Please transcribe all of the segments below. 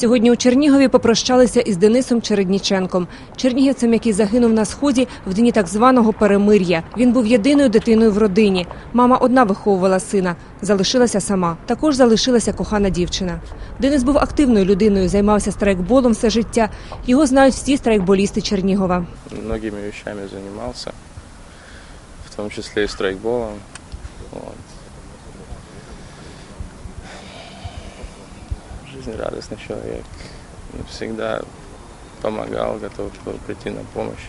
Сьогодні у Чернігові попрощалися із Денисом Чередніченком, чернігівцем, який загинув на сході в дні так званого перемир'я. Він був єдиною дитиною в родині. Мама одна виховувала сина, залишилася сама. Також залишилася кохана дівчина. Денис був активною людиною, займався страйкболом все життя. Його знають всі страйкболісти Чернігова. многими вещами занимался, в том числе и страйкболом. Вот. Жизнерадостный человек. Всегда помогал, готов был прийти на помощь.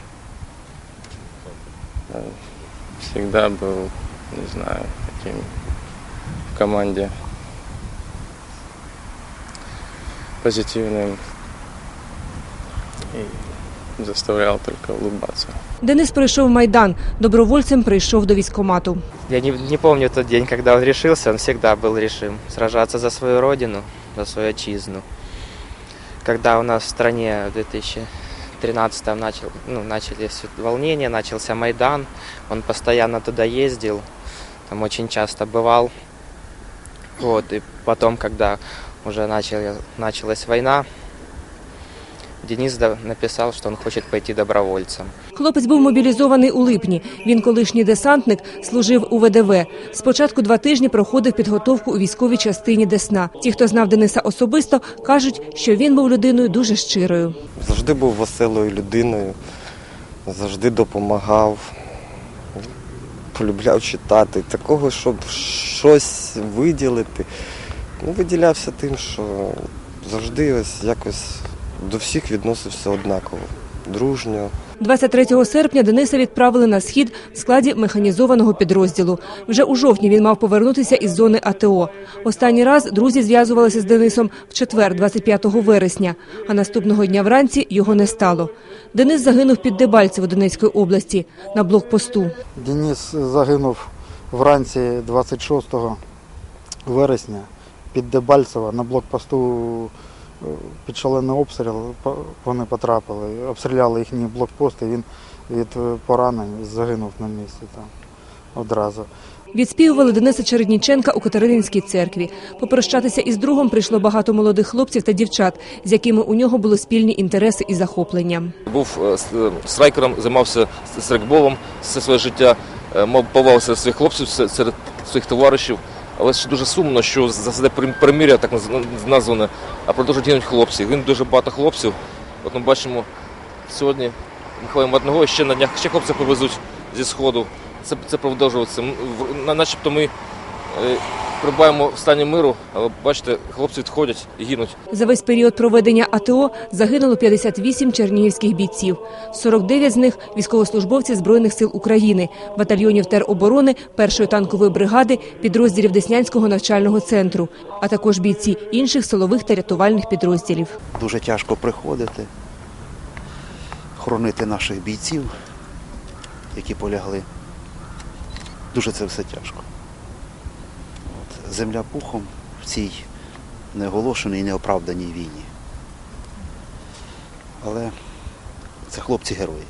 Всегда был, не знаю, таким в команде позитивным и заставлял только улыбаться. Денис пройшов майдан. Добровольцем прийшов до військкомату. Я не, не помню тот день, когда он решился, он всегда был решим сражаться за свою родину, за свою отчизну. Когда у нас в стране в 2013 начал, ну, начались волнения, начался Майдан, он постоянно туда ездил, там очень часто бывал. Вот, и потом, когда уже начали, началась война, Денис написал, что он хочет пойти добровольцем. Хлопець був мобілізований у липні. Він колишній десантник, служив у ВДВ. Спочатку два тижні проходив підготовку у військовій частині Десна. Ті, хто знав Дениса особисто, кажуть, що він був людиною дуже щирою. Завжди був веселою людиною, завжди допомагав, полюбляв читати. Такого, щоб щось виділити, ну, виділявся тим, що завжди ось якось до всіх відносився однаково, дружньо. 23 серпня Дениса відправили на схід в складі механізованого підрозділу. Вже у жовтні він мав повернутися із зони АТО. Останній раз друзі зв'язувалися з Денисом в четвер, 25 вересня. А наступного дня вранці його не стало. Денис загинув під Дебальцево Донецької області на блокпосту. Денис загинув вранці 26 вересня під Дебальцево на блокпосту під шалений обстріл по- вони потрапили. Обстріляли їхній блокпост і він від е, поранень загинув на місці там одразу. Відспівували Дениса Чередніченка у Катерининській церкві. Попрощатися із другом прийшло багато молодих хлопців та дівчат, з якими у нього були спільні інтереси і захоплення. Був е, е, страйкером, займався с- все своє життя, мав повагу серед своїх хлопців, серед своїх товаришів. Але ще дуже сумно, що за засаде приміря так назване, а продовжують гинуть хлопці. Він дуже багато хлопців. От ми бачимо сьогодні ми ховаємо одного, і ще на днях ще хлопців повезуть зі сходу. Це, це продовжується. Начебто ми прибуваємо в стані миру, але бачите, хлопці відходять і гинуть. За весь період проведення АТО загинуло 58 чернігівських бійців. 49 з них – військовослужбовці Збройних сил України, батальйонів тероборони, першої танкової бригади, підрозділів Деснянського навчального центру, а також бійці інших силових та рятувальних підрозділів. Дуже тяжко приходити, хоронити наших бійців, які полягли. Дуже це все тяжко. Земля пухом в цій неоголошеній неоправданій війні. Але це хлопці герої.